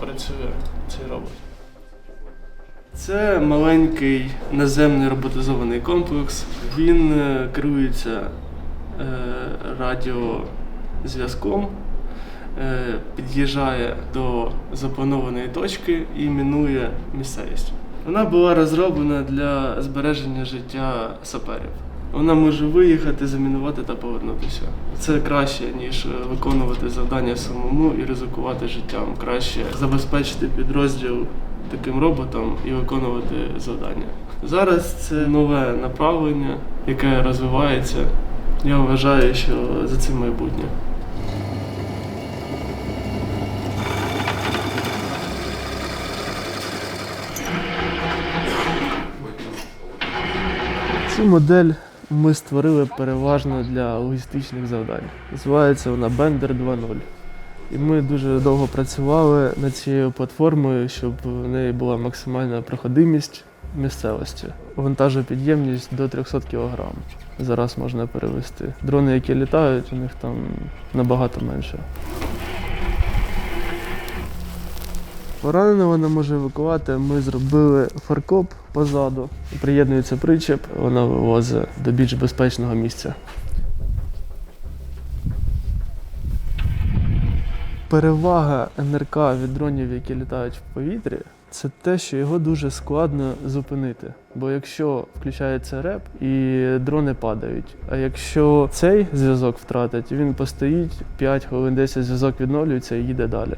працює цей робот. Це маленький наземний роботизований комплекс. Він е, керується е, радіозв'язком, е, під'їжджає до запланованої точки і мінує місцевість. Вона була розроблена для збереження життя саперів. Вона може виїхати, замінувати та повернутися. Це краще, ніж виконувати завдання самому і ризикувати життям. Краще забезпечити підрозділ таким роботом і виконувати завдання. Зараз це нове направлення, яке розвивається. Я вважаю, що за цим майбутнє. Цю модель ми створили переважно для логістичних завдань. Називається вона Bender 2.0. І ми дуже довго працювали над цією платформою, щоб в неї була максимальна проходимість місцевості. Вантажопідємність до 300 кг. Зараз можна перевести. Дрони, які літають, у них там набагато менше. Поранену вона може евакувати. Ми зробили фаркоп позаду. Приєднується причеп, вона вивозить до більш безпечного місця. Перевага НРК від дронів, які літають в повітрі, це те, що його дуже складно зупинити. Бо якщо включається реп і дрони падають. А якщо цей зв'язок втратить, він постоїть 5 хвилин 10 зв'язок відновлюється і їде далі.